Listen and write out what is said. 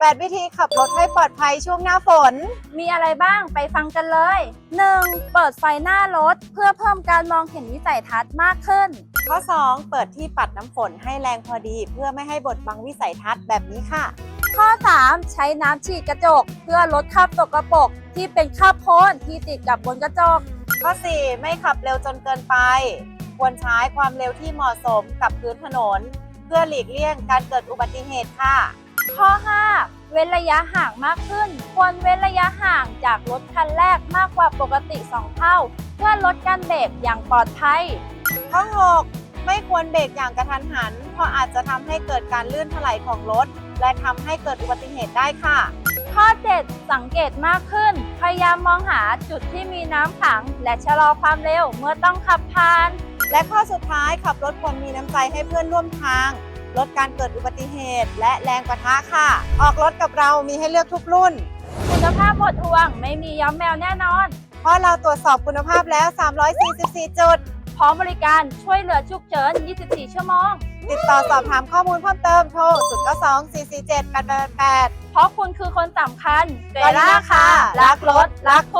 8 วิธีขับรถให้ปลอดภัยช่วงหน้าฝน มีอะไรบ้างไปฟังกันเลย 1. เปิดไฟหน้ารถเพื่อเพิ่มการมองเห็นวิสัยทัศน์มากขึ้น ข้อ 2 เปิดที่ปัดน้ำฝนให้แรงพอดีเพื่อไม่ให้บดบังวิสัยทัศน์แบบนี้ค่ะ ข้อ 3 ใช้น้ำฉีดกระจก เพื่อลดคราบตกกระปรกที่เป็นคราบโคลนที่ติดกับบนกระจก ข้อ 4 ไม่ขับเร็วจนเกินไป ควรใช้ความเร็วที่เหมาะสมกับพื้นถนน เพื่อหลีกเลี่ยงการเกิดอุบัติเหตุค่ะ ข้อ 5 เว้นระยะห่างมากขึ้น ควรเว้นระยะห่างจากรถคันแรกมากกว่าปกติ 2 เท่า เพื่อลดการเบรกอย่างปลอดภัย ข้อ 6 ไม่ควรเบรกอย่างกระทันหัน เพราะอาจจะทำให้เกิดการลื่นถลายของรถ และทำให้เกิดอุบัติเหตุได้ค่ะ ข้อ 7 สังเกตมากขึ้น พยายามมองหาจุดที่มีน้ำขัง และชะลอความเร็วเมื่อต้องขับผ่าน และข้อสุดท้ายขับรถควรมีน้ำใจให้เพื่อนร่วมทาง ลดการเกิดอุบัติเหตุ และแรงประทะค่ะ ออกรถกับเรามีให้เลือกทุกรุ่น คุณภาพหมดห่วง ไม่มีย้อมแมวแน่นอน เพราะเราตรวจสอบคุณภาพแล้ว 344 จุด พร้อมบริการช่วยเหลือฉุกเฉิน 24 ชั่วโมง ติดต่อสอบถามข้อมูลเพิ่มเติมโทร 092 447 8888เพราะคุณคือคนสำคัญเวล่าค่ะ รักรถ รักคุณ